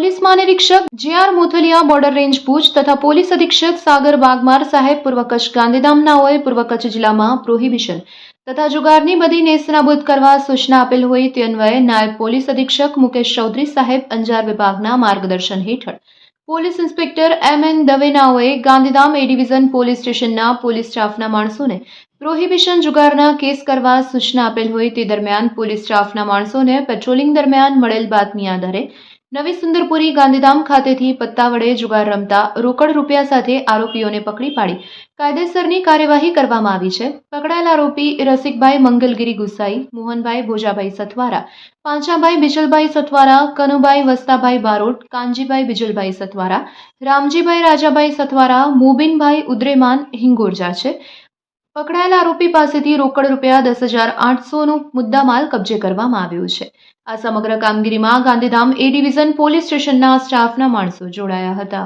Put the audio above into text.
મહાનિરીક્ષક J R Mothaliya border range Bhuj તથા police અધિક્ષક સાગર બાગમાર સાહેબ પૂર્વ કચ્છ ગાંધીધામનાઓએ પૂર્વ કચ્છ જિલ્લામાં પ્રોહિબિશન તથા જુગારની બધી નેસ્તનાબૂદ કરવા સૂચના આપેલ હોય તે અન્વયે નાયબ પોલીસ અધિક્ષક મુકેશ ચૌધરી સાહેબ અંજાર વિભાગના માર્ગદર્શન હેઠળ પોલીસ ઇન્સ્પેક્ટર એમ એન દવેનાઓએ ગાંધીધામ એ ડિવિઝન પોલીસ સ્ટેશનના પોલીસ સ્ટાફના માણસોને પ્રોહિબિશન જુગારના કેસ કરવા સૂચના આપેલ હોય તે દરમિયાન પોલીસ સ્ટાફના માણસોને પેટ્રોલિંગ દરમિયાન મળેલ બાતમી આધારે નવી સુંદરપુરી ગાંધીધામ ખાતેથી પત્તા વડે જુગાર રમતા રોકડ રૂપિયા સાથે આરોપીઓને પકડી પાડી. કાયદેસરની કાર્યવાહી કરવામાં આવી છે. પકડાયેલ આરોપી રસિકભાઈ મંગલગીરી ગુસાઈ, મોહનભાઈ ભોજાભાઈ સથવારા, પાંચાભાઈ બિજલભાઈ સથવારા, કનુભાઈ વસ્તાભાઈ બારોટ, કાનજીભાઈ બિજલભાઈ સથવારા, રામજીભાઈ રાજાભાઈ સથવારા, મોબીનભાઈ ઉદ્રેમાન હિંગોરજા છે. પકડાયેલ આરોપી પાસેથી રોકડ રૂપિયા દસ હજાર આઠસોનું મુદ્દામાલ કબજે કરવામાં આવ્યો છે. આ સમગ્ર કામગીરીમાં ગાંધીધામ એ ડિવિઝન પોલીસ સ્ટેશનના સ્ટાફના માણસો જોડાયા હતા.